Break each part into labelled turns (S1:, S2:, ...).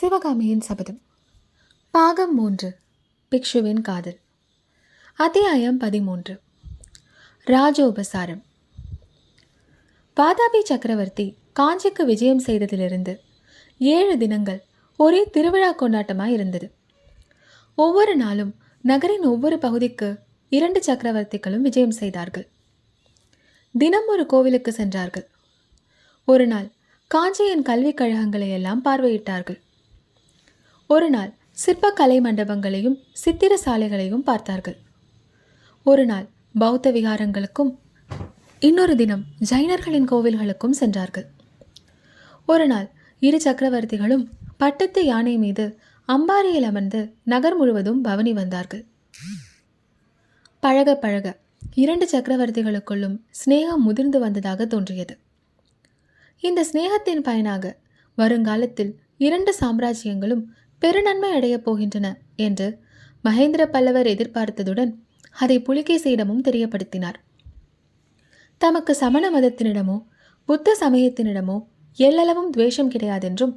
S1: சிவகாமியின் சபதம். பாகம் மூன்று. பிக்ஷுவின் காதல். அத்தியாயம் பதிமூன்று. ராஜோபசாரம். வாதாபி சக்கரவர்த்தி காஞ்சிக்கு விஜயம் செய்ததிலிருந்து ஏழு தினங்கள் ஒரே திருவிழா கொண்டாட்டமாக இருந்தது. ஒவ்வொரு நாளும் நகரின் ஒவ்வொரு பகுதிக்கு இரண்டு சக்கரவர்த்திகளும் விஜயம் செய்தார்கள். தினம் ஒரு கோவிலுக்கு சென்றார்கள். ஒரு நாள் காஞ்சியின் கல்விக் கழகங்களை எல்லாம் பார்வையிட்டார்கள். ஒரு நாள் சிற்பக்கலை மண்டபங்களையும் சித்திர சாலைகளையும் பார்த்தார்கள். ஒரு நாள் பௌத்த விகாரங்களுக்கும் இன்னொரு தினம் ஜைனர்களின் கோவில்களுக்கும் சென்றார்கள். ஒரு நாள் இரு சக்கரவர்த்திகளும் பட்டத்து யானை மீது அம்பாரியில் அமர்ந்து நகர் முழுவதும் பவனி வந்தார்கள். பழக பழக இரண்டு சக்கரவர்த்திகளுக்குள்ளும் சிநேகம் முதிர்ந்து வந்ததாக தோன்றியது. இந்த சிநேகத்தின் பயனாக வருங்காலத்தில் இரண்டு சாம்ராஜ்யங்களும் பெருநன்மை அடையப் போகின்றன என்று மகேந்திர பல்லவர் எதிர்பார்த்ததுடன் அதை புலிகேசியிடமும் தெரியப்படுத்தினார். தமக்கு சமண மதத்தினிடமோ புத்த சமயத்தினிடமோ எல்லளவும் துவேஷம் கிடையாதென்றும்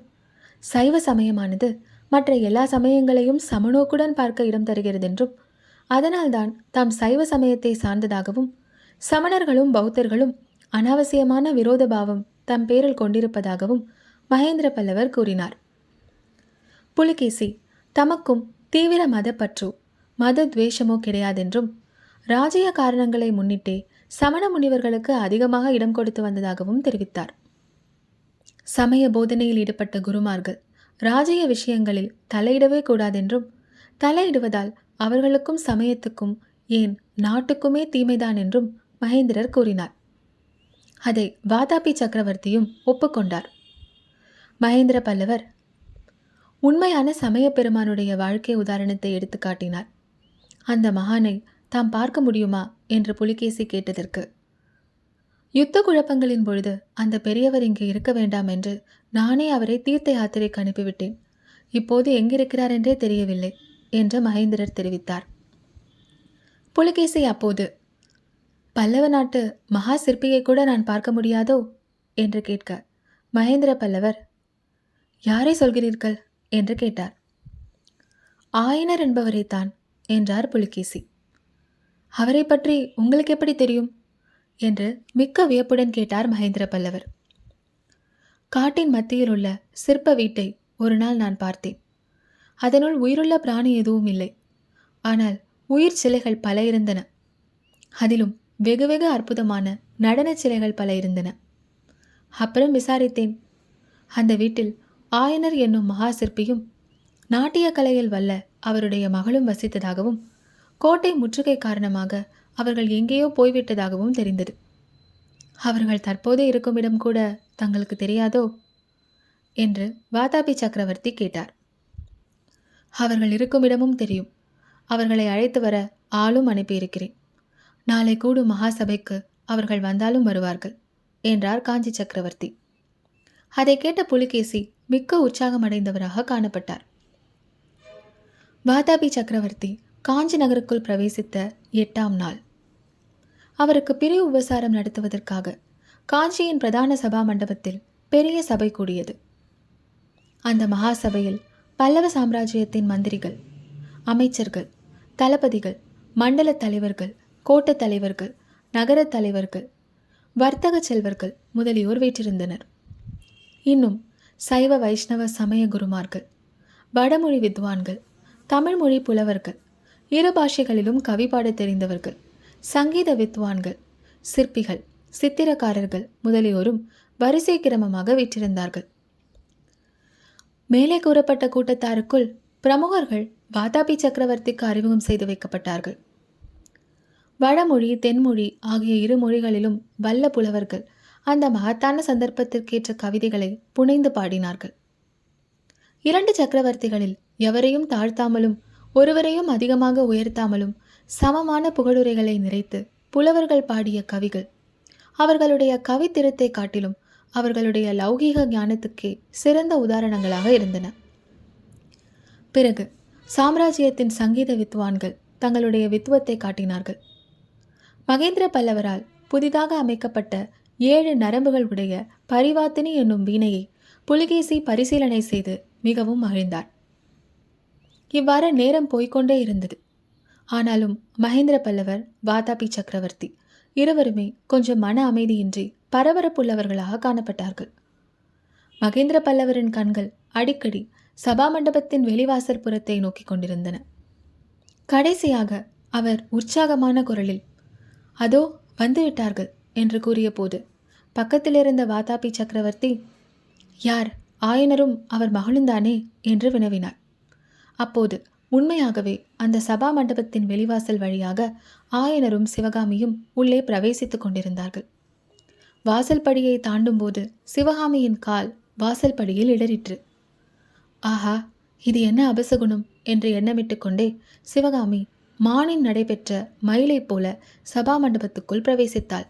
S1: சைவ சமயமானது மற்ற எல்லா சமயங்களையும் சமநோக்குடன் பார்க்க இடம் தருகிறதென்றும் அதனால்தான் தாம் சைவ சமயத்தை சார்ந்ததாகவும் சமணர்களும் பௌத்தர்களும் அனாவசியமான விரோத பாவம் தம் பேரில் கொண்டிருப்பதாகவும் மகேந்திர பல்லவர் கூறினார். புலிகேசி தமக்கும் தீவிர மதப்பற்றோ மத துவேஷமோ கிடையாதென்றும் ராஜ்ய காரணங்களை முன்னிட்டே சமண முனிவர்களுக்கு அதிகமாக இடம் கொடுத்து வந்ததாகவும் தெரிவித்தார். சமய போதனையில் ஈடுபட்ட குருமார்கள் ராஜ்ய விஷயங்களில் தலையிடவே கூடாதென்றும் தலையிடுவதால் அவர்களுக்கும் சமயத்துக்கும் ஏன் நாட்டுக்குமே தீமைதான் என்றும் மகேந்திரர் கூறினார். அதை வாதாபி சக்கரவர்த்தியும் ஒப்புக்கொண்டார். மகேந்திர பல்லவர் உண்மையான சமய பெருமானுடைய வாழ்க்கை உதாரணத்தை எடுத்து காட்டினார். அந்த மகானை தாம் பார்க்க முடியுமா? என்று புலிகேசி கேட்டதற்கு யுத்த குழப்பங்களின் பொழுது அந்த பெரியவர் இங்கு இருக்க வேண்டாம் என்று நானே அவரை தீர்த்த யாத்திரைக்கு அனுப்பிவிட்டேன். இப்போது எங்கிருக்கிறார் என்றே தெரியவில்லை என்று மகேந்திரர் தெரிவித்தார். புலிகேசி அப்போது பல்லவ நாட்டு மகா சிற்பியை கூட நான் பார்க்க முடியாதோ? என்று கேட்க மகேந்திர பல்லவர் யாரை சொல்கிறீர்கள்? என்று கேட்டார். ஆயனர் என்பவரைத்தான் என்றார் புலிகேசி. அவரை பற்றி உங்களுக்கு எப்படி தெரியும்? என்று மிக்க வியப்புடன் கேட்டார் மகேந்திர பல்லவர். காட்டின் மத்தியில் உள்ள சிற்ப வீட்டை ஒரு நாள் நான் பார்த்தேன். அதனுள் உயிருள்ள பிராணி எதுவும் இல்லை. ஆனால் உயிர் சிலைகள் பல இருந்தன. அதிலும் வெகு வெகு அற்புதமான நடன சிலைகள் பல இருந்தன. அப்புறம் விசாரித்தேன். அந்த வீட்டில் ஆயனர் என்னும் மகா சிற்பியும் நாட்டிய கலையில் வல்ல அவருடைய மகளும் வசித்ததாகவும் கோட்டை முற்றுகை காரணமாக அவர்கள் எங்கேயோ போய்விட்டதாகவும் தெரிந்தது. அவர்கள் தற்போது இருக்கும் இடம் கூட தங்களுக்கு தெரியாதோ? என்று வாதாபி சக்கரவர்த்தி கேட்டார். அவர்கள் இருக்கும் இடமும் தெரியும். அவர்களை அழைத்து வர ஆளும் அனுப்பியிருக்கிறேன். நாளை கூடும் மகாசபைக்கு அவர்கள் வந்தாலும் வருவார்கள் என்றார் காஞ்சி சக்கரவர்த்தி. அதை கேட்ட புலிகேசி மிக்க உற்சாகமடைந்தவராக காணப்பட்டார். வாதாபி சக்கரவர்த்தி காஞ்சி நகருக்குள் பிரவேசித்த எட்டாம் நாள். அவருக்கு பிரிவு உபசாரம் நடத்துவதற்காக காஞ்சியின் பிரதான சபா மண்டபத்தில் பெரிய சபை கூடியது. அந்த மகா சபையில் பல்லவ சாம்ராஜ்யத்தின் மந்திரிகள் அமைச்சர்கள் தளபதிகள் மண்டல தலைவர்கள் கோட்ட தலைவர்கள் நகரத் தலைவர்கள் வர்த்தக செல்வர்கள் முதலியோர் வீற்றிருந்தனர். இன்னும் சைவ வைஷ்ணவ சமய குருமார்கள் வடமொழி வித்வான்கள் தமிழ்மொழி புலவர்கள் இரு பாஷைகளிலும் கவி தெரிந்தவர்கள் சங்கீத வித்வான்கள் சிற்பிகள் சித்திரக்காரர்கள் முதலியோரும் வரிசை கிரமமாக விற்றிருந்தார்கள். மேலே கூறப்பட்ட கூட்டத்தாருக்குள் பிரமுகர்கள் வாதாபி சக்கரவர்த்திக்கு அறிமுகம் செய்து வைக்கப்பட்டார்கள். வடமொழி தென்மொழி ஆகிய இரு மொழிகளிலும் வல்ல புலவர்கள் அந்த மகத்தான சந்தர்ப்பத்திற்கேற்ற கவிதைகளை புனைந்து பாடினார்கள். இரண்டு சக்கரவர்த்திகளில் எவரையும் தாழ்த்தாமலும் ஒருவரையும் அதிகமாக உயர்த்தாமலும் சமமான புகழுரைகளை நிறைத்து புலவர்கள் பாடிய கவிகள். அவர்களுடைய கவித்திறத்தை காட்டிலும் அவர்களுடைய லௌகீக ஞானத்துக்கே சிறந்த உதாரணங்களாக இருந்தன. பிறகு சாம்ராஜ்யத்தின் சங்கீத வித்வான்கள் தங்களுடைய வித்துவத்தை காட்டினார்கள். மகேந்திர பல்லவரால் புதிதாக அமைக்கப்பட்ட ஏழு நரம்புகள் உடைய பரிவாத்தினி என்னும் வீணையை புலிகேசி பரிசீலனை செய்து மிகவும் மகிழ்ந்தார். இவ்வாறு நேரம் போய்கொண்டே இருந்தது. ஆனாலும் மகேந்திர பல்லவர் வாதாபி சக்கரவர்த்தி இருவருமே கொஞ்சம் மன அமைதியின்றி பரபரப்புள்ளவர்களாக காணப்பட்டார்கள். மகேந்திர பல்லவரின் கண்கள் அடிக்கடி சபா மண்டபத்தின் வெளிவாசற் புறத்தை நோக்கிக் கொண்டிருந்தன. கடைசியாக அவர் உற்சாகமான குரலில் அதோ வந்துவிட்டார்கள் என்று கூறியபோது பக்கத்திலிருந்த வாதாபி சக்கரவர்த்தி யார்? ஆயனரும் அவர் மகளுந்தானே என்று வினவினார். அப்போது உண்மையாகவே அந்த சபா மண்டபத்தின் வெளிவாசல் வழியாக ஆயனரும் சிவகாமியும் உள்ளே பிரவேசித்துக் கொண்டிருந்தார்கள். வாசல் படியை தாண்டும்போது சிவகாமியின் கால் வாசல் படியில் இடறிற்று. ஆஹா இது என்ன அபசகுணம்? என்று எண்ணமிட்டு கொண்டே சிவகாமி மானின் நடைபெற்ற மயிலைப் போல சபா மண்டபத்துக்குள் பிரவேசித்தாள்.